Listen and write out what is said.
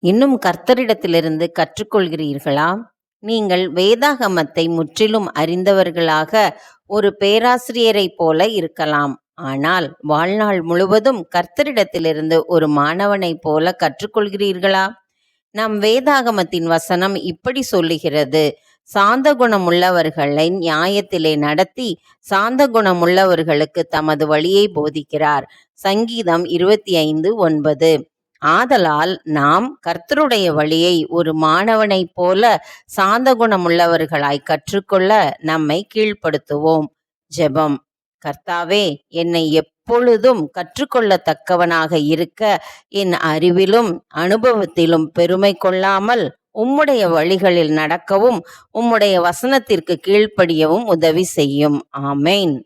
இன்னும் கர்த்தரிடத்திலிருந்து கற்றுக்கொள்கிறீர்களா? நீங்கள் வேதாகமத்தை முற்றிலும் அறிந்தவர்களாக ஒரு பேராசிரியரைப் போல இருக்கலாம். ஆனால் வாழ்நாள் முழுவதும் கர்த்தரிடத்திலிருந்து ஒரு மாணவனைப் போல கற்றுக்கொள்கிறீர்களா? நம் வேதாகமத்தின் வசனம் இப்படி சொல்லுகிறது. சாந்த குணமுள்ளவர்களை நியாயத்திலே நடத்தி சாந்த குணமுள்ளவர்களுக்கு தமது வழியை போதிக்கிறார். சங்கீதம் இருபத்தி ஐந்து ஒன்பது. ஆதலால் நாம் கர்த்தருடைய வழியை ஒரு மாணவனைப் போல சாந்த குணமுள்ளவர்களாய் கற்றுக்கொள்ள நம்மை கீழ்ப்படுத்துவோம். ஜெபம். கர்த்தாவே என்னை எப்பொழுதும் கற்றுக்கொள்ளத்தக்கவனாக இருக்க என் அறிவிலும் அனுபவத்திலும் பெருமை கொள்ளாமல் உம்முடைய வழிகளில் நடக்கவும் உம்முடைய வசனத்திற்கு கீழ்ப்படியவும் உதவி செய்யும். ஆமேன்.